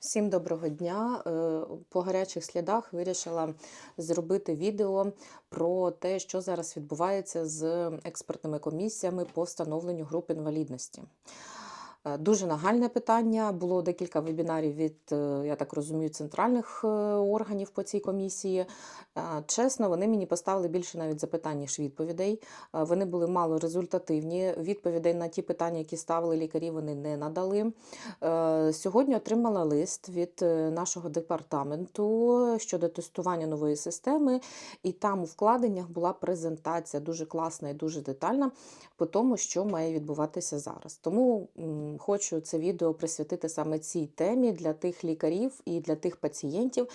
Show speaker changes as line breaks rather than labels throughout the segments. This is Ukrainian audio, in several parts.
Всім доброго дня. Е, По гарячих слідах вирішила зробити відео про те, що зараз відбувається з експертними комісіями по встановленню груп інвалідності. Е, Дуже нагальне питання. Було декілька вебінарів від, е, я так розумію, центральних е, органів по цій комісії. Чесно, вони мені поставили більше навіть запитань, ніж відповідей. Вони були мало результативні. Відповідей на ті питання, які ставили лікарі, вони не надали. Сьогодні отримала лист від нашого департаменту щодо тестування нової системи, і там у вкладеннях була презентація дуже класна і дуже детальна по тому, що має відбуватися зараз. Тому хочу це відео присвятити саме цій темі для тих лікарів і для тих пацієнтів,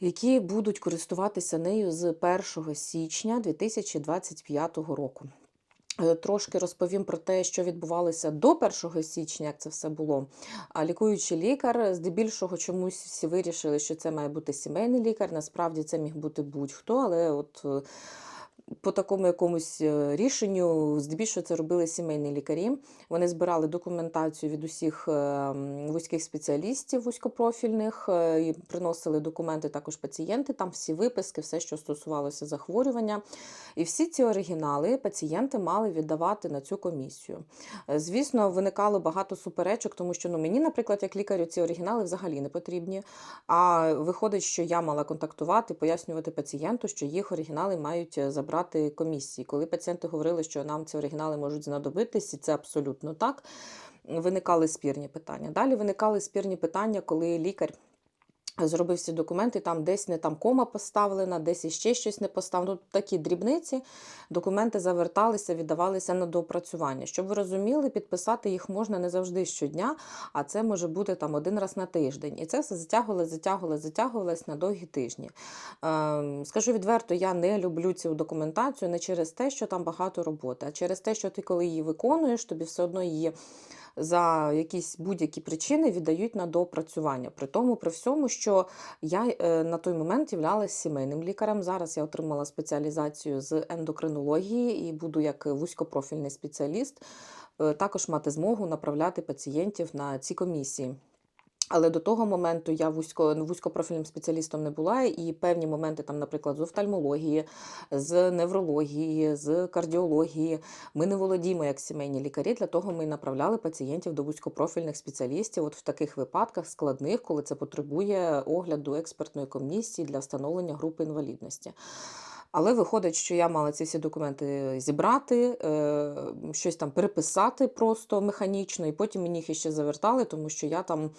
які будуть користуватися нею з 1 січня 2025 року. Е, Трошки розповім про те, що відбувалося до 1 січня, як це все було. А лікуючий лікар, здебільшого чомусь всі вирішили, що це має бути сімейний лікар. Насправді це міг бути будь-хто, але от е, по такому якомусь е, рішенню, здебільшого це робили сімейні лікарі. Вони збирали документацію від усіх е, вузьких спеціалістів вузькопрофільних е, і приносили документи також пацієнти. Там всі виписки, все, що стосувалося захворювання. І всі ці оригінали пацієнти мали віддавати на цю комісію. Е, Звісно, виникало багато суперечок, тому що ну, мені, наприклад, як лікарю, ці оригінали взагалі не потрібні. А виходить, що я мала контактувати, пояснювати пацієнту, що їх оригінали мають е, забрати комісії. Коли пацієнти говорили, що нам ці оригінали можуть знадобитись, і це абсолютно так. Виникали спірні питання. Далі виникали спірні питання, коли лікар зробив всі документи, там десь не там кома поставлена, десь іще щось не поставлено. Такі дрібниці, документи заверталися, віддавалися на доопрацювання. Щоб ви розуміли, підписати їх можна не завжди щодня, а це може бути там один раз на тиждень. І це все затягувалось, затягувалось, затягувалось на довгі тижні. Ем, Скажу відверто, я не люблю цю документацію не через те, що там багато роботи, а через те, що ти, коли її виконуєш, тобі все одно її за якісь будь-які причини віддають на доопрацювання. При тому, при всьому, що я е, на той момент являлася сімейним лікарем. Зараз я отримала спеціалізацію з ендокринології і буду як вузькопрофільний спеціаліст е, також мати змогу направляти пацієнтів на ці комісії. Але до того моменту я вузько, вузькопрофільним спеціалістом не була, і певні моменти, там, наприклад, з офтальмології, з неврології, з кардіології, ми не володіємо як сімейні лікарі. Для того ми направляли пацієнтів до вузькопрофільних спеціалістів. От в таких випадках складних, коли це потребує огляду експертної комісії для встановлення групи інвалідності. Але виходить, що я мала ці всі документи зібрати, е, щось там переписати просто механічно, і потім мені їх іще завертали, тому що я там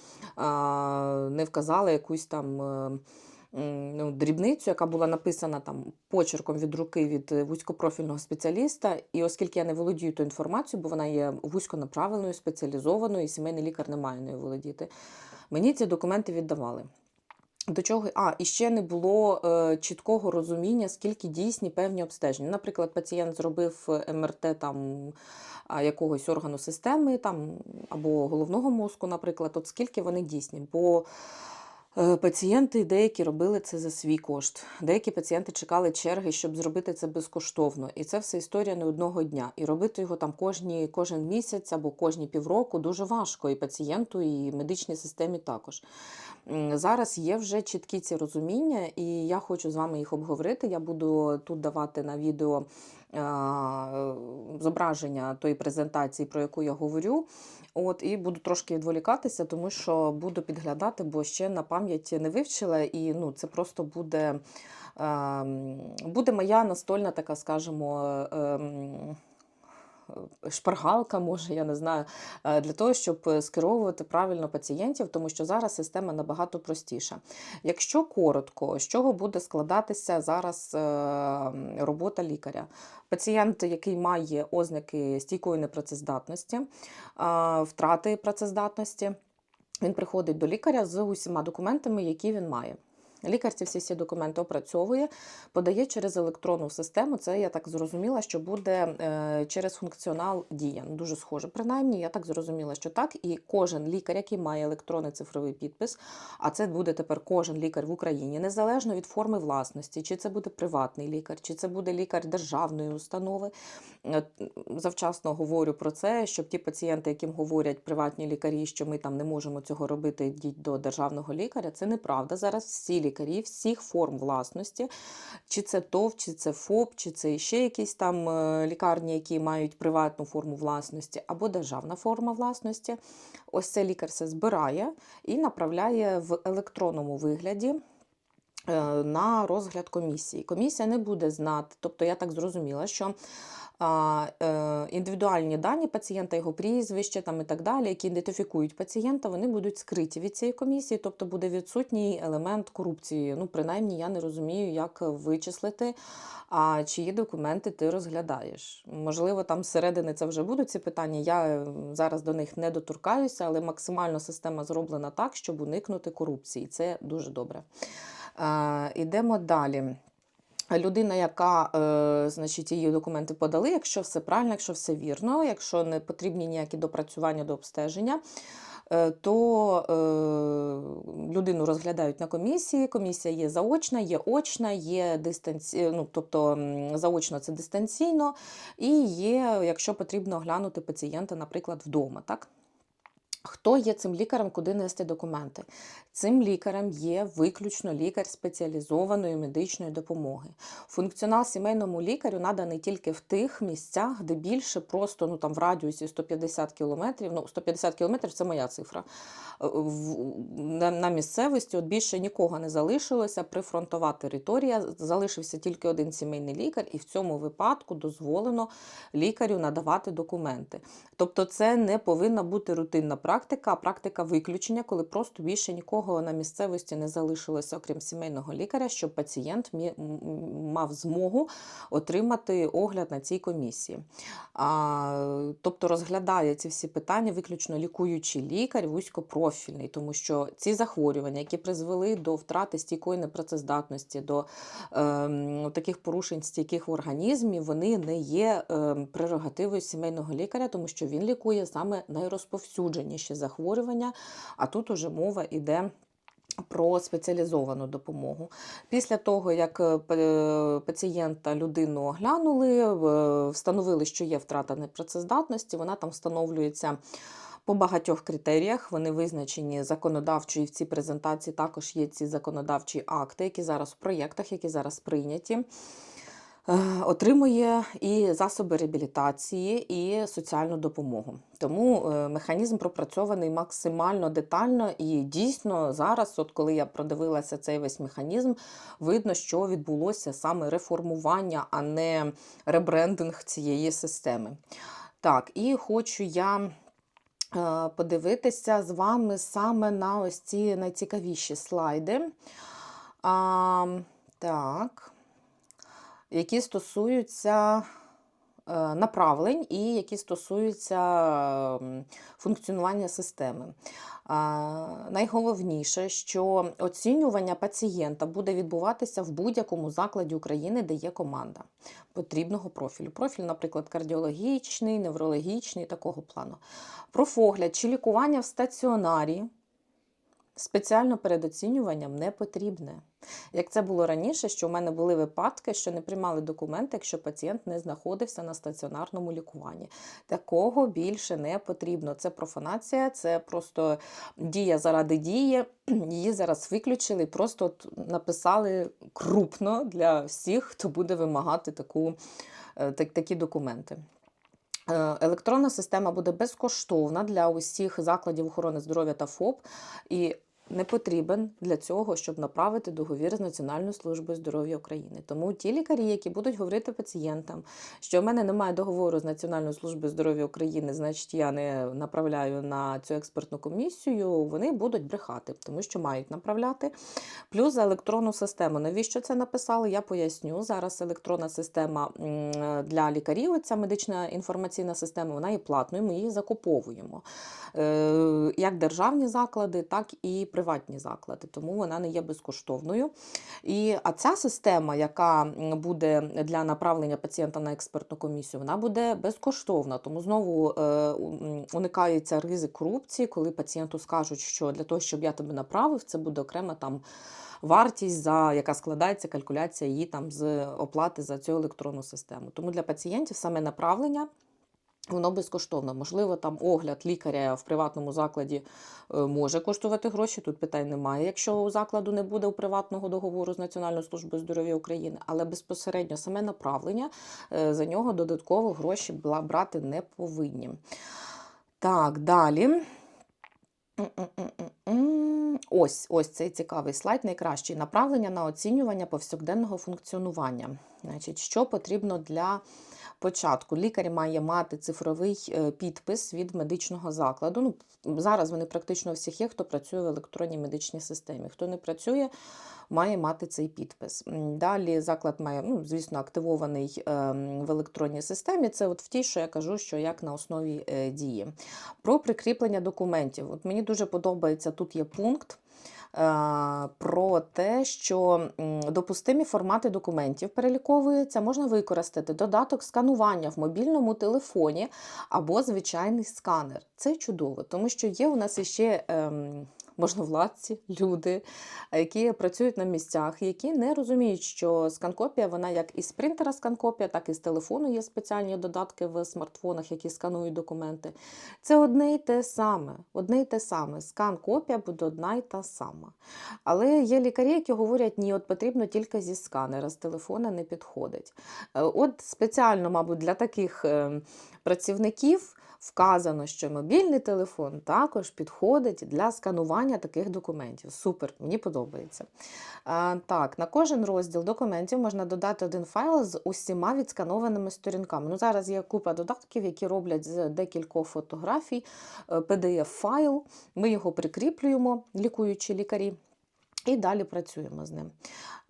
не вказала якусь там. е, Ну, дрібницю, яка була написана там почерком від руки від е, вузькопрофільного спеціаліста. І оскільки я не володію ту інформацією, бо вона є вузьконаправленою, спеціалізованою, і сімейний лікар не має нею володіти, мені ці документи віддавали. До чого, а, і ще не було е, чіткого розуміння, скільки дійсні певні обстеження. Наприклад, пацієнт зробив МРТ там якогось органу системи там, або головного мозку, наприклад, от скільки вони дійсні. Бо е, пацієнти деякі робили це за свій кошт. Деякі пацієнти чекали черги, щоб зробити це безкоштовно. І це все історія не одного дня. І робити його там кожні, кожен місяць або кожні півроку дуже важко і пацієнту, і медичній системі також. Зараз є вже чіткі ці розуміння, і я хочу з вами їх обговорити. Я буду тут давати на відео зображення тої презентації, про яку я говорю. От, і буду трошки відволікатися, тому що буду підглядати, бо ще на пам'ять не вивчила, і ну, це просто буде, ем, буде моя настольна така, скажімо, ем, шпаргалка, може, я не знаю, е, для того, щоб скеровувати правильно пацієнтів, тому що зараз система набагато простіша. Якщо коротко, з чого буде складатися зараз е, робота лікаря? Пацієнт, який має ознаки стійкої непрацездатності, е, втрати працездатності, він приходить до лікаря з усіма документами, які він має. Лікар ці всі всі документи опрацьовує, подає через електронну систему. Це я так зрозуміла, що буде е, через функціонал дія. Ну, Дуже схоже, принаймні, я так зрозуміла, що так. І кожен лікар, який має електронний цифровий підпис, а це буде тепер кожен лікар в Україні, незалежно від форми власності, чи це буде приватний лікар, чи це буде лікар державної установи. Завчасно говорю про це, щоб ті пацієнти, яким говорять приватні лікарі, що ми там не можемо цього робити, йдіть до державного лікаря. Це неправда. Зараз всі лікарі, всіх форм власності, чи це ТОВ, чи це ФОП, чи це ще якісь там е, лікарні, які мають приватну форму власності, або державна форма власності. Ось це лікар все збирає і направляє в електронному вигляді. е, На розгляд комісії. Комісія не буде знати, тобто я так зрозуміла, що індивідуальні дані пацієнта, його прізвище там і так далі, які ідентифікують пацієнта, вони будуть скриті від цієї комісії, тобто буде відсутній елемент корупції. Ну, принаймні, я не розумію, як вичислити, а чиї документи ти розглядаєш. Можливо, там зсередини це вже будуть ці питання. Я е, зараз до них не доторкаюся, але максимально система зроблена так, щоб уникнути корупції. Це дуже добре. Е, Ідемо далі. Людина, яка, е, значить, її документи подали, якщо все правильно, якщо все вірно, якщо не потрібні ніякі допрацювання до обстеження, е, то е, людину розглядають на комісії. Комісія є заочна, є очна, є дистанці... ну, тобто заочно це дистанційно, і є, якщо потрібно оглянути пацієнта, наприклад, вдома. Так? Хто є цим лікарем, куди нести документи? Цим лікарем є виключно лікар спеціалізованої медичної допомоги. Функціонал сімейному лікарю наданий тільки в тих місцях, де більше просто ну там в радіусі 150 кілометрів. Ну 150 кілометрів це моя цифра. Е, в- На, на місцевості от більше нікого не залишилося. Прифронтова територія залишився тільки один сімейний лікар, і в цьому випадку дозволено лікарю надавати документи. Тобто, це не повинна бути рутинна практика, а практика виключення, коли просто більше нікого на місцевості не залишилося, окрім сімейного лікаря, щоб пацієнт мав змогу отримати огляд на цій комісії. А, тобто розглядає ці всі питання виключно лікуючий лікар, вузькопрофільний, тому що ці захворювання, які призвели до втрати стійкої непрацездатності, до ем, таких порушень стійких в організмі, вони не є ем, прерогативою сімейного лікаря, тому що він лікує саме найрозповсюдженіші захворювання, а тут уже мова йде. Про спеціалізовану допомогу. Після того, як е, пацієнта людину оглянули, встановили, що є втрата непрацездатності, вона там встановлюється по багатьох критеріях. Вони визначені законодавчо, і в цій презентації також є ці законодавчі акти, які зараз в проєктах, які зараз прийняті. Е, Отримує і засоби реабілітації, і соціальну допомогу. Тому е, механізм пропрацьований максимально детально і дійсно зараз, от коли я продивилася цей весь механізм, видно, що відбулося саме реформування, а не ребрендинг цієї системи. Так, і хочу я е, подивитися з вами саме на ось ці найцікавіші слайди. А, так які стосуються е, направлень і які стосуються функціонування системи. Найголовніше, що оцінювання пацієнта буде відбуватися в будь-якому закладі України, де є команда потрібного профілю. Профіль, наприклад, кардіологічний, неврологічний, такого плану. Профогляд чи лікування в стаціонарі спеціально перед оцінюванням не потрібне. Як це було раніше, що в мене були випадки, що не приймали документи, якщо пацієнт не знаходився на стаціонарному лікуванні. Такого більше не потрібно. Це профанація, це просто дія заради дії. Її зараз виключили просто написали крупно для всіх, хто буде вимагати таку, е, так, такі документи. Е, Електронна система буде безкоштовна для усіх закладів охорони здоров'я та ФОП і не потрібен для цього, щоб направити договір з Національною службою здоров'я України. Тому ті лікарі, які будуть говорити пацієнтам, що в мене немає договору з Національною службою здоров'я України, значить я не направляю на цю експертну комісію, вони будуть брехати, тому що мають направляти. Плюс за електронну систему. Навіщо це написали? Я поясню. Зараз електронна система для лікарів, ця медична інформаційна система, вона є платною, ми її закуповуємо. Е, Як державні заклади, так і приватні заклади, тому вона не є безкоштовною. І, а ця система, яка буде для направлення пацієнта на експертну комісію, вона буде безкоштовна. Тому знову е, уникається ризик корупції, коли пацієнту скажуть, що для того, щоб я тебе направив, це буде окрема там. Вартість, за яка складається калькуляція її там з оплати за цю електронну систему. Тому для пацієнтів саме направлення Воно безкоштовно. Можливо, там огляд лікаря в приватному закладі е, може коштувати гроші. Тут питань немає, якщо у закладу не буде у приватного договору з Національною службою здоров'я України, але безпосередньо саме направлення е, за нього додатково гроші брати не повинні. Так, далі. Ось, ось цей цікавий слайд, найкращий направлення на оцінювання повсякденного функціонування. Значить, що потрібно для початку? Лікар має мати цифровий е, підпис від медичного закладу. Ну, зараз вони практично всіх є, хто працює в електронній медичній системі. Хто не працює, має мати цей підпис. Далі заклад має, ну, звісно, активований ем, в електронній системі. Це от в тій, що я кажу, що як на основі е, дії. Про прикріплення документів. От мені дуже подобається, тут є пункт. Е, Про те, що допустимі формати документів переліковуються, можна використати додаток сканування в мобільному телефоні або звичайний сканер. Це чудово, тому що є у нас іще ем, можновладці, люди, які працюють на місцях, які не розуміють, що сканкопія, вона як із принтера сканкопія, так і з телефону є спеціальні додатки в смартфонах, які сканують документи. Це одне й те саме. Одне й те саме. Скан-копія буде одна й та сама. Але є лікарі, які говорять, ні, от потрібно тільки зі сканера, з телефона не підходить. Е, От спеціально, мабуть, для таких е, працівників вказано, що мобільний телефон також підходить для сканування таких документів. Супер, мені подобається. А, так, на кожен розділ документів можна додати один файл з усіма відсканованими сторінками. Ну, зараз є купа додатків, які роблять з декількох фотографій е, PDF-файл. Ми його прикріплюємо, лікуючі лікарі. І далі працюємо з ним.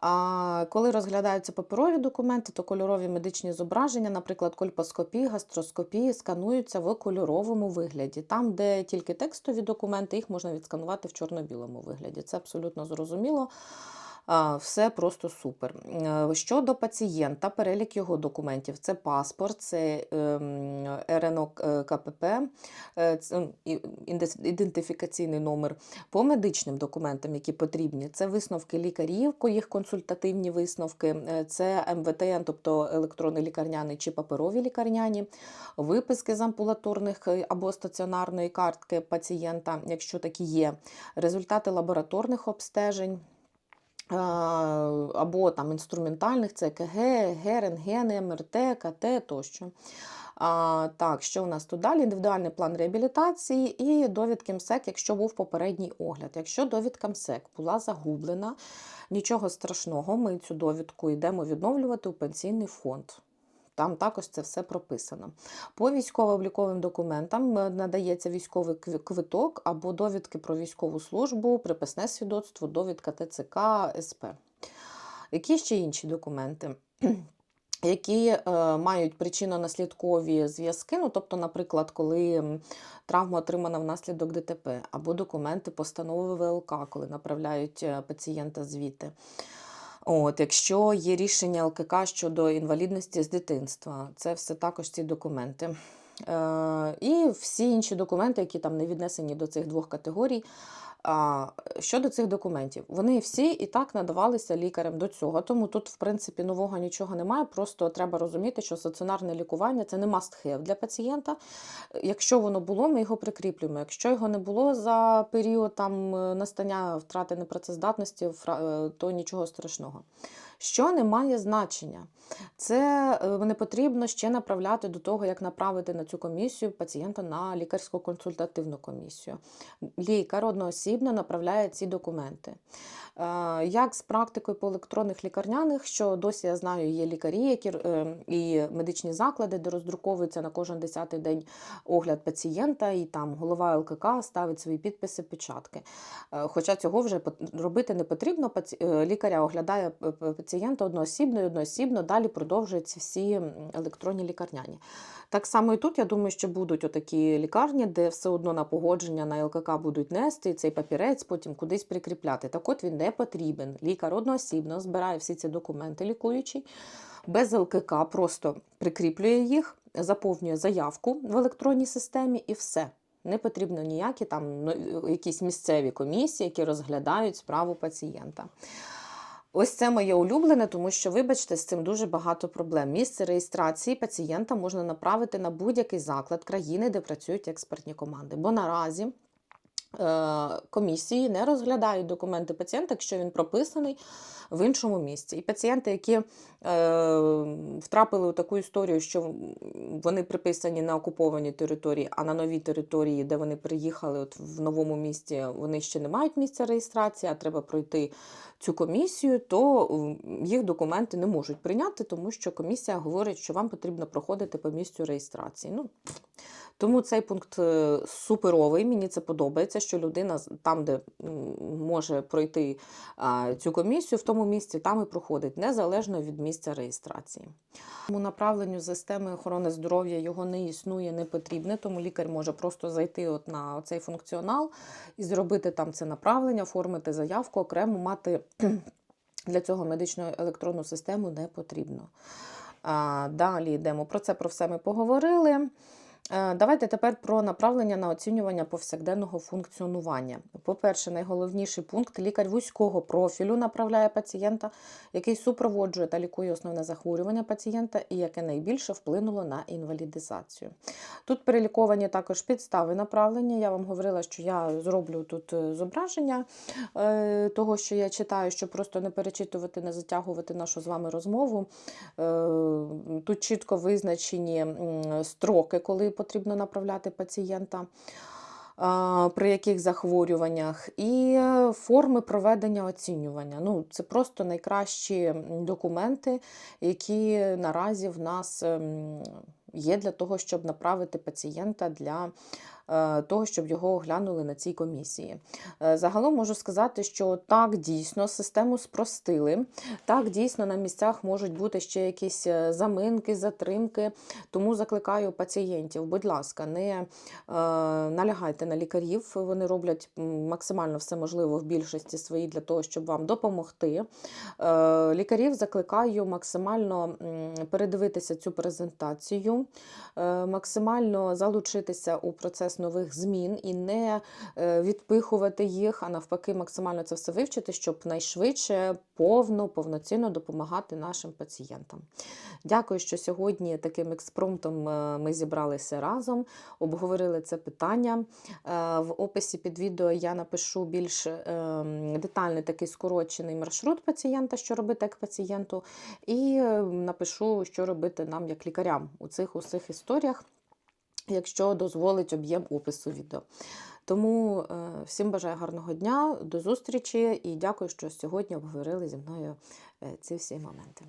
А коли розглядаються паперові документи, то кольорові медичні зображення, наприклад, кольпоскопії, гастроскопії, скануються в кольоровому вигляді. Там, де тільки текстові документи, їх можна відсканувати в чорно-білому вигляді. Це абсолютно зрозуміло. Все просто супер. Е, Щодо пацієнта, перелік його документів це паспорт, це ем, РНО е, КПП, е, ідес- ідентифікаційний номер. По медичним документам, які потрібні, це висновки лікарів, їх консультативні висновки, це МВТН, тобто електронний лікарняний чи паперові лікарняні, виписки з амбулаторних е, або стаціонарної картки пацієнта, якщо такі є, результати лабораторних обстежень. Або там інструментальних, це КГ, рентгени, МРТ, КТ тощо. А, так, що у нас тут далі? Індивідуальний план реабілітації і довідки МСЕК, якщо був попередній огляд. Якщо довідка МСЕК була загублена, нічого страшного, ми цю довідку йдемо відновлювати у пенсійний фонд. Там також це все прописано. По військово-обліковим документам е, надається військовий квиток або довідки про військову службу, приписне свідоцтво, довідка ТЦК, СП. Які ще інші документи? Які е, мають причинно-наслідкові зв'язки, ну, тобто, наприклад, коли травма отримана внаслідок ДТП, або документи постанови ВЛК, коли направляють е, пацієнта звідти. От, якщо є рішення ЛКК щодо інвалідності з дитинства, це все також ці документи. Е, і всі інші документи, які там не віднесені до цих двох категорій. А, щодо цих документів, вони всі і так надавалися лікарем до цього. Тому тут, в принципі, нового нічого немає. Просто треба розуміти, що стаціонарне лікування це не must-have для пацієнта. Якщо воно було, ми його прикріплюємо. Якщо його не було за період там е, настання втрати непрацездатності, е, то нічого страшного. Що не має значення, це е, не потрібно ще направляти до того, як направити на цю комісію пацієнта на лікарську консультативну комісію. Лікар одноосібно направляє ці документи. Е, Як з практикою по електронних лікарняних, що досі я знаю, є лікарі, які е, і медичні заклади, де роздруковується на кожен десятий день огляд пацієнта, і там голова ЛКК ставить свої підписи, печатки. Хоча цього вже робити не потрібно. Лікаря оглядає п- п- пацієнта одноосібно і одноосібно, далі продовжуються всі електронні лікарняні. Так само і тут, я думаю, що будуть отакі лікарні, де все одно на погодження на ЛКК будуть нести, цей папірець, потім кудись прикріпляти. Так от він не потрібен. Лікар одноосібно збирає всі ці документи лікуючий, без ЛКК просто прикріплює їх, заповнює заявку в електронній системі і все. Не потрібно ніякі там ну, якісь місцеві комісії, які розглядають справу пацієнта. Ось це моє улюблене, тому що, вибачте, з цим дуже багато проблем. Місце реєстрації пацієнта можна направити на будь-який заклад країни, де працюють експертні команди. Бо наразі комісії не розглядають документи пацієнта, якщо він прописаний в іншому місці. І пацієнти, які е, втрапили у таку історію, що вони приписані на окупованій території, а на новій території, де вони приїхали, от в новому місті, вони ще не мають місця реєстрації, а треба пройти цю комісію, то їх документи не можуть прийняти, тому що комісія говорить, що вам потрібно проходити по місцю реєстрації. Ну, тому цей пункт е, суперовий. Мені це подобається, що людина там, де може пройти цю комісію, в тому місці там і проходить, незалежно від місця реєстрації. Тому направленню системи охорони здоров'я його не існує, не потрібне, тому лікар може просто зайти от на цей функціонал і зробити там це направлення, оформити заявку, окремо мати для цього медичну електронну систему не потрібно. Далі йдемо. Про це про все ми поговорили. Е, Давайте тепер про направлення на оцінювання повсякденного функціонування. По-перше, найголовніший пункт лікар вузького профілю направляє пацієнта, який супроводжує та лікує основне захворювання пацієнта і яке найбільше вплинуло на інвалідизацію. Тут переліковані також підстави направлення. Я вам говорила, що я зроблю тут е, зображення е, того, що я читаю, щоб просто не перечитувати, не затягувати нашу з вами розмову. Тут чітко визначені строки, коли потрібно направляти пацієнта. При яких захворюваннях, і форми проведення оцінювання. Ну, це просто найкращі документи, які наразі в нас ем, є для того, щоб направити пацієнта для того, щоб його оглянули на цій комісії. Е, Загалом можу сказати, що так дійсно систему спростили. Так, дійсно на місцях можуть бути ще якісь е, заминки, затримки. Тому закликаю пацієнтів, будь ласка, не е, налягайте на лікарів. Вони роблять максимально все можливе в більшості своїй для того, щоб вам допомогти. Е, Лікарів закликаю максимально передивитися цю презентацію, е, максимально залучитися у процес нових змін і не е, відпихувати їх, а навпаки, максимально це все вивчити, щоб найшвидше повно, повноцінно допомагати нашим пацієнтам. Дякую, що сьогодні таким експромтом е, ми зібралися разом, обговорили це питання. Е, В описі під відео я напишу більш детальний такий скорочений маршрут пацієнта, що робити як пацієнту, і напишу, що робити нам як лікарям у цих усіх історіях, якщо дозволить об'єм опису відео. Тому е, всім бажаю гарного дня, до зустрічі і дякую, що сьогодні обговорили зі мною е, ці всі моменти.